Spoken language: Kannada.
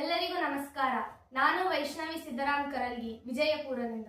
ಎಲ್ಲರಿಗೂ ನಮಸ್ಕಾರ. ನಾನು ವೈಷ್ಣವಿ ಸಿದ್ದರಾಮ್ ಕರಲ್ಗಿ ವಿಜಯಪುರದಿಂದ.